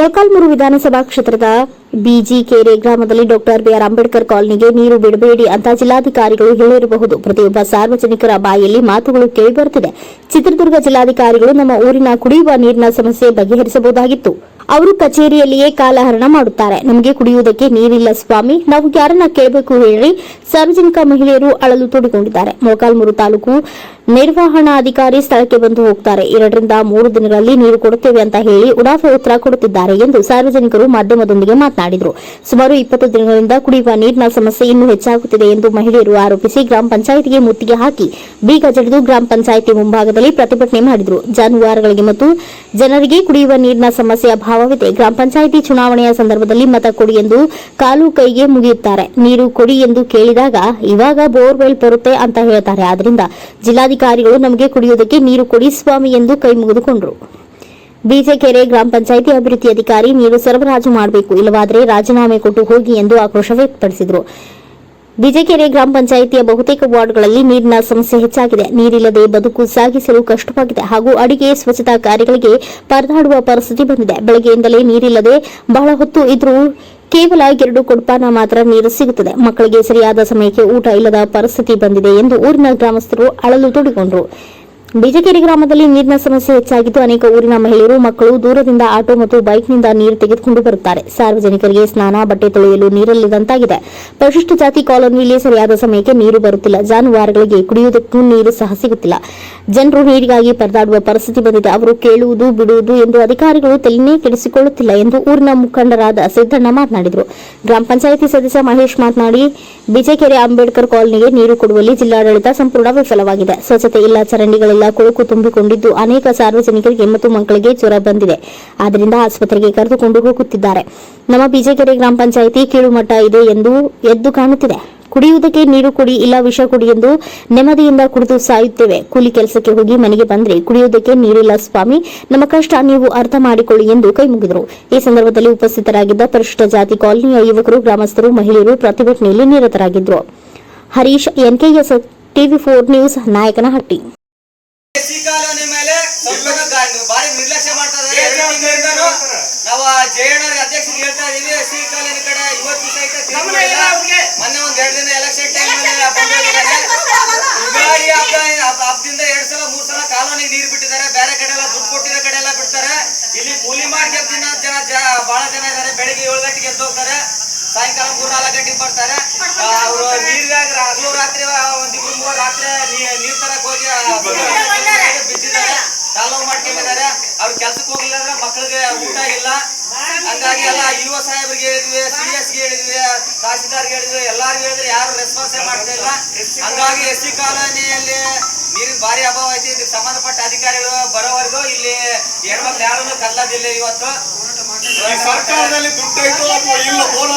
ಮೊಳಕಾಲ್ಮೂರು ವಿಧಾನಸಭಾ ಕ್ಷೇತ್ರದ ಬಿಜಿಕೆರೆ ಗ್ರಾಮದಲ್ಲಿ ಡಾಕ್ಟರ್ ಬಿಆರ್ ಅಂಬೇಡ್ಕರ್ ಕಾಲನಿಗೆ ನೀರು ಬಿಡಬೇಡಿ ಅಂತ ಜಿಲ್ಲಾಧಿಕಾರಿಗಳು ಹೇಳಿರಬಹುದು. ಪ್ರತಿಯೊಬ್ಬ ಸಾರ್ವಜನಿಕರ ಬಾಯಲ್ಲಿ ಮಾತುಗಳು ಕೇಳಿಬರುತ್ತಿದೆ. ಚಿತ್ರದುರ್ಗ ಜಿಲ್ಲಾಧಿಕಾರಿಗಳು ನಮ್ಮ ಊರಿನ ಕುಡಿಯುವ ನೀರಿನ ಸಮಸ್ಯೆ ಬಗೆಹರಿಸಬಹುದಾಗಿತ್ತು. ಅವರು ಕಚೇರಿಯಲ್ಲಿಯೇ ಕಾಲಹರಣ ಮಾಡುತ್ತಾರೆ. ನಮಗೆ ಕುಡಿಯುವುದಕ್ಕೆ ನೀರಿಲ್ಲ ಸ್ವಾಮಿ. ನಾವು ಯಾರನ್ನ ಕೇಳಬೇಕು ಹೇಳಿ ಸಾರ್ವಜನಿಕ ಮಹಿಳೆಯರು ಅಳಲು ತೋಡಿಕೊಂಡಿದ್ದಾರೆ. ಮೊಳಕಾಲ್ಮೂರು ತಾಲೂಕು ನಿರ್ವಹಣಾಧಿಕಾರಿ ಸ್ಥಳಕ್ಕೆ ಬಂದು ಹೋಗ್ತಾರೆ. ಎರಡರಿಂದ ಮೂರು ದಿನಗಳಲ್ಲಿ ನೀರು ಕೊಡುತ್ತೇವೆ ಅಂತ ಹೇಳಿ ಉಡಾಫೆ ಉತ್ತರ ಕೊಡುತ್ತಿದ್ದಾರೆ. ಎಂದು ಸಾರ್ವಜನಿಕರು ಮಾಧ್ಯಮದೊಂದಿಗೆ ಮಾತನಾಡಿದರು. ಸುಮಾರು ಇಪ್ಪತ್ತು ದಿನಗಳಿಂದ ಕುಡಿಯುವ ನೀರಿನ ಸಮಸ್ಯೆ ಇನ್ನೂ ಹೆಚ್ಚಾಗುತ್ತಿದೆ ಎಂದು ಮಹಿಳೆಯರು ಆರೋಪಿಸಿ ಗ್ರಾಮ ಪಂಚಾಯಿತಿಗೆ ಮುತ್ತಿಗೆ ಹಾಕಿ ಬೀಗ ಜಡಿದು ಗ್ರಾಮ ಪಂಚಾಯಿತಿ ಮುಂಭಾಗದಲ್ಲಿ ಪ್ರತಿಭಟನೆ ಮಾಡಿದರು. ಜಾನುವಾರುಗಳಿಗೆ ಮತ್ತು ಜನರಿಗೆ ಕುಡಿಯುವ ನೀರಿನ ಸಮಸ್ಯೆ ಅಭಾವವಿದೆ. ಗ್ರಾಮ ಪಂಚಾಯಿತಿ ಚುನಾವಣೆಯ ಸಂದರ್ಭದಲ್ಲಿ ಮತ ಕೊಡಿ ಎಂದು ಕಾಲು ಕೈಗೆ ಮುಗಿಯುತ್ತಾರೆ. ನೀರು ಕೊಡಿ ಎಂದು ಕೇಳಿದಾಗ ಇವಾಗ ಬೋರ್ವೆಲ್ ಬರುತ್ತೆ ಅಂತ ಹೇಳ್ತಾರೆ. ಆದ್ದರಿಂದ ಜಿಲ್ಲಾಧಿಕಾರಿಗಳು ನಮಗೆ ಕುಡಿಯುವುದಕ್ಕೆ ನೀರು ಕೊಡಿ ಸ್ವಾಮಿ ಎಂದು ಕೈ ಮುಗಿದುಕೊಂಡರು. ಬೀಜಕೆರೆ ಗ್ರಾಮ ಪಂಚಾಯಿತಿ ಅಭಿವೃದ್ಧಿ ಅಧಿಕಾರಿ ನೀರು ಸರಬರಾಜು ಮಾಡಬೇಕು, ಇಲ್ಲವಾದರೆ ರಾಜೀನಾಮೆ ಕೊಟ್ಟು ಹೋಗಿ ಎಂದು ಆಕ್ರೋಶ ವ್ಯಕ್ತಪಡಿಸಿದರು. ಬಿಜೆಕೆರೆ ಗ್ರಾಮ ಪಂಚಾಯಿತಿಯ ಬಹುತೇಕ ವಾರ್ಡ್ಗಳಲ್ಲಿ ನೀರಿನ ಸಮಸ್ಯೆ ಹೆಚ್ಚಾಗಿದೆ. ನೀರಿಲ್ಲದೆ ಬದುಕು ಸಾಗಿಸಲು ಕಷ್ಟವಾಗಿದೆ ಹಾಗೂ ಅಡಿಗೆ ಸ್ವಚ್ಛತಾ ಕಾರ್ಯಗಳಿಗೆ ಪರದಾಡುವ ಪರಿಸ್ಥಿತಿ ಬಂದಿದೆ. ಬೆಳಗ್ಗೆಯಿಂದಲೇ ನೀರಿಲ್ಲದೆ ಬಹಳ ಹೊತ್ತು ಇದ್ರೂ ಕೇವಲ ಎರಡು ಕೊಡ್ಪಾನ ಮಾತ್ರ ನೀರು ಸಿಗುತ್ತದೆ. ಮಕ್ಕಳಿಗೆ ಸರಿಯಾದ ಸಮಯಕ್ಕೆ ಊಟ ಇಲ್ಲದ ಪರಿಸ್ಥಿತಿ ಬಂದಿದೆ ಎಂದು ಊರಿನ ಗ್ರಾಮಸ್ಥರು ಅಳಲು ತೋಡಿಕೊಂಡರು ಬಿಜಕೆರೆ ಗ್ರಾಮದಲ್ಲಿ ನೀರಿನ ಸಮಸ್ಯೆ ಹೆಚ್ಚಾಗಿದ್ದು ಅನೇಕ ಊರಿನ ಮಹಿಳೆಯರು, ಮಕ್ಕಳು ದೂರದಿಂದ ಆಟೋ ಮತ್ತು ಬೈಕ್ನಿಂದ ನೀರು ತೆಗೆದುಕೊಂಡು ಬರುತ್ತಾರೆ. ಸಾರ್ವಜನಿಕರಿಗೆ ಸ್ನಾನ, ಬಟ್ಟೆ ತೊಳೆಯಲು ನೀರಿಲ್ಲದಂತಾಗಿದೆ. ಪರಿಶಿಷ್ಟ ಜಾತಿ ಕಾಲೋನಿಯಲ್ಲಿ ಸರಿಯಾದ ಸಮಯಕ್ಕೆ ನೀರು ಬರುತ್ತಿಲ್ಲ. ಜಾನುವಾರುಗಳಿಗೆ ಕುಡಿಯುವುದಕ್ಕೂ ನೀರು ಸಹ ಸಿಗುತ್ತಿಲ್ಲ. ಜನರು ನೀರಿಗಾಗಿ ಪರದಾಡುವ ಪರಿಸ್ಥಿತಿ ಬಂದಿದೆ. ಅವರು ಕೇಳುವುದು, ಬಿಡುವುದು ಎಂದು ಅಧಿಕಾರಿಗಳು ತಲೆನೇ ಕೆಡಿಸಿಕೊಳ್ಳುತ್ತಿಲ್ಲ ಎಂದು ಊರಿನ ಮುಖಂಡರಾದ ಸಿದ್ದಣ್ಣ ಮಾತನಾಡಿದರು. ಗ್ರಾಮ ಪಂಚಾಯಿತಿ ಸದಸ್ಯ ಮಹೇಶ್ ಮಾತನಾಡಿ ಬಿಜೆಕೆರೆ ಅಂಬೇಡ್ಕರ್ ಕಾಲೋನಿಗೆ ನೀರು ಕೊಡುವಲ್ಲಿ ಜಿಲ್ಲಾಡಳಿತ ಸಂಪೂರ್ಣ ವಿಫಲವಾಗಿದೆ. ಸ್ವಚ್ಛತೆ, ಇಲ್ಲ ಚರಂಡಿಗಳೆಲ್ಲ ಕೊಳಕು ತುಂಬಿಕೊಂಡಿದ್ದು ಅನೇಕ ಸಾರ್ವಜನಿಕರಿಗೆ ಮತ್ತು ಮಕ್ಕಳಿಗೆ ಜ್ವರ ಬಂದಿದೆ. ಆದ್ದರಿಂದ ಆಸ್ಪತ್ರೆಗೆ ಕರೆದುಕೊಂಡು ಹೋಗುತ್ತಿದ್ದಾರೆ. ನಮ್ಮ ಬಿಜೆಕೆರೆ ಗ್ರಾಮ ಪಂಚಾಯಿತಿ ಕೀಳುಮಟ್ಟ ಇದೆ ಎಂದು ಎದ್ದು ಕಾಣುತ್ತಿದೆ. ಕುಡಿಯುವುದಕ್ಕೆ ನೀರು ಕುಡಿ, ಇಲ್ಲ ವಿಷ ಕುಡಿ ಎಂದು ನೆಮ್ಮದಿಯಿಂದ ಕುಡಿದು ಸಾಯುತ್ತೇವೆ. ಕೂಲಿ ಕೆಲಸಕ್ಕೆ ಹೋಗಿ ಮನೆಗೆ ಬಂದ್ರೆ ಕುಡಿಯುವುದಕ್ಕೆ ನೀರಿಲ್ಲ ಸ್ವಾಮಿ. ನಮ್ಮ ಕಷ್ಟ ನೀವು ಅರ್ಥ ಮಾಡಿಕೊಳ್ಳಿ ಎಂದು ಕೈ ಮುಗಿದರು. ಈ ಸಂದರ್ಭದಲ್ಲಿ ಉಪಸ್ಥಿತರಾಗಿದ್ದ ಪರಿಶಿಷ್ಟ ಜಾತಿ ಕಾಲೋನಿಯ ಯುವಕರು, ಗ್ರಾಮಸ್ಥರು, ಮಹಿಳೆಯರು ಪ್ರತಿಭಟನೆಯಲ್ಲಿ ನಿರತರಾಗಿದ್ದರು. Harish, NKS TV four news, Nayakanahatti. ನಾವು ಜೆಎನ್ಆರ್ ಅಧ್ಯಕ್ಷರಿಗೆ ಹೇಳ್ತಾ ಇದೀವಿ ಎಸ್ಸಿ ಕಾಲೋನಿ ಕಡೆ ಇವತ್ತು ಸಹಿತ. ಮೊನ್ನೆ ಒಂದ್ ಎರಡು ದಿನ ಎಲೆಕ್ಷನ್ ಟೈಮ್ ಯುಗಾದಿ ಹಬ್ಬ ಹಬ್ಬ- ಹಬ್ಬದಿಂದ ಎರಡ್ ಸಲ ಮೂರ್ ಸಲ ಕಾಲೋನಿ ನೀರ್ ಬಿಟ್ಟಿದ್ದಾರೆ. ಬೇರೆ ಕಡೆ ಎಲ್ಲ ದುಡ್ಡು ಕೊಟ್ಟಿರೋ ಕಡೆ ಎಲ್ಲ ಬಿಡ್ತಾರೆ. ಇಲ್ಲಿ ಕೂಲಿ ಮಾರ್ಕೆಟ್ ದಿನ ಜನ ಜ- ಬಹಳ ಜನ ಇದ್ದಾರೆ. ಬೆಳಿಗ್ಗೆ ಏಳು ಗಂಟೆಗೆ ಎದ್ದು ಹೋಗ್ತಾರೆ. ಸಾಯಂಕಾಲ ಮೂರ್ ನಾಲ್ಕು ಗಂಟೆಗೆ ಬರ್ತಾರೆ. ಅವರು ನೀರಿಗಾಗಿ ಹಗಲು ರಾತ್ರಿ ಒಂದಿಬ್ರು ಮೂರು ರಾತ್ರಿ ನೀರ್ ತರಕ್ ಹೋಗಿ ಬಿದ್ದಿದ್ದಾರೆ. ಕಾಲು ಮಾಡ್ಕೊಂಡಿದ್ದಾರೆ. ಅವ್ರ ಕೆಲ್ಸಕ್ಕೆ ಹೋಗ್ಲಿಲ್ಲ ಅಂದ್ರೆ ಮಕ್ಕಳಿಗೆ ಊಟ ಇಲ್ಲ. ಹಂಗಾಗಿ ಎಲ್ಲ ಯುವ ಸಾಹೇಬ್ರಿಗೆ ಹೇಳಿದ್ವಿ ಸಿ ಎಸ್ ಹೇಳಿದ್ವಿ ತಹಸೀಲ್ದಾರ್ಗೆ ಹೇಳಿದ್ವಿ ಎಲ್ಲಾರ್ಗೂ ಹೇಳಿದ್ರೆ ಯಾರು ರೆಸ್ಪಾನ್ಸ್ ಮಾಡ್ತಾ ಇಲ್ಲ. ಹಂಗಾಗಿ ಎಸ್ ಸಿ ಕಾಲೋನಿಯಲ್ಲಿ ನೀರಿನ ಭಾರಿ ಅಭಾವ ಐತಿ ಇದಕ್ಕೆ ಸಂಬಂಧಪಟ್ಟ ಅಧಿಕಾರಿಗಳು ಬರೋವರೆಗೂ ಇಲ್ಲಿ ಹೆಣ್ಮಕ್ಳು ಯಾರನ್ನು ಕಲ್ಲದಿಲ್ಲ ಇವತ್ತು. ಸರ್ಕಾರದಲ್ಲಿ ದುಡ್ಡು ಐತೋ ಅಥವಾ ಇಲ್ಲ ಬೋರ್